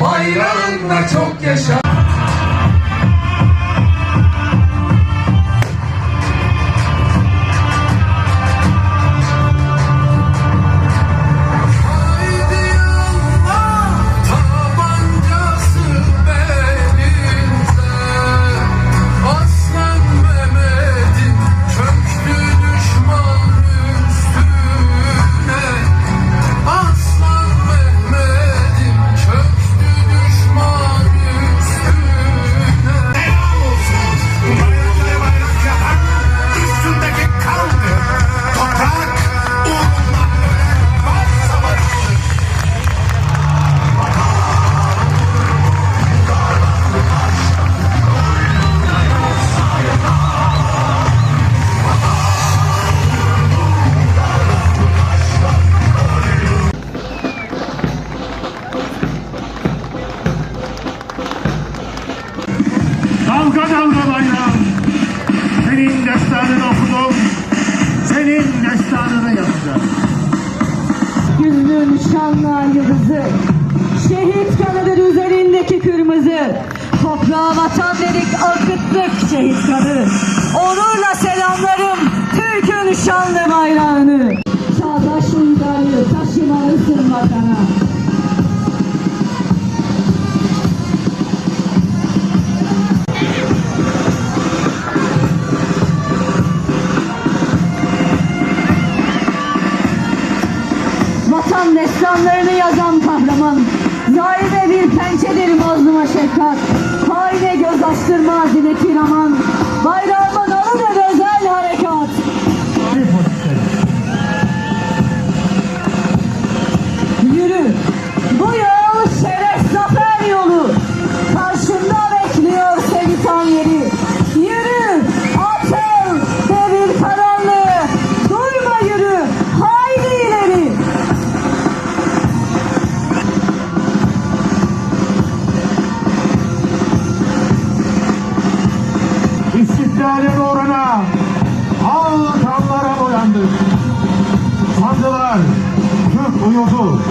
bayrağında çok yaşa Dalga dalga bayrağım. Senin destanını okudum. Senin destanını yazacağım. Güzlün şanlı yıldızı Şehit kanıdır üzerindeki kırmızı Toprağa vatan dedik akıttık şehit kanı Onurla selamlarım Türk'ün şanlı bayrağını Çağdaş uygarlığı taşımalısın vatana destanlarını yazan kahraman Zahide bir pençedir mazluma şefkat. Haine göz açtırmaz yine kiraman İstiklalin uğruna al kanlara boyandık. Sandılar, Türk uyudu.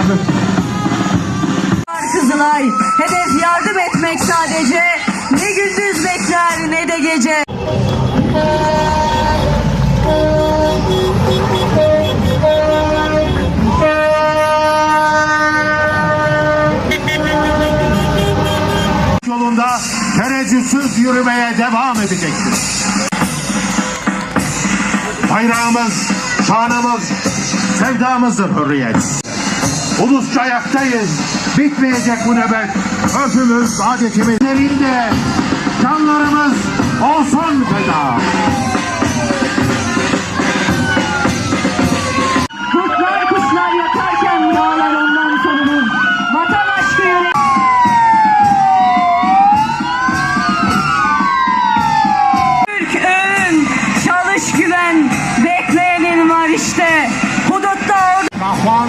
Uygarlık. Kızılay Hedef yardım etmek sadece Ne gündüz bekler ne de gece yolunda tereddütsüz yürümeye devam edecektir. Bayrağımız, şanımız, sevdamızdır hürriyet. Ulusça ayaktayız. Bitmeyecek bu nöbet. Örfümüz, adetimiz. Elinde canlarımız olsun feda. Kurtlar kuşlar yatarken dağlar ondan sorulur Vatan aşkı yürek Türk çalış güven, bekleyenin var işte. Hudutta Rahman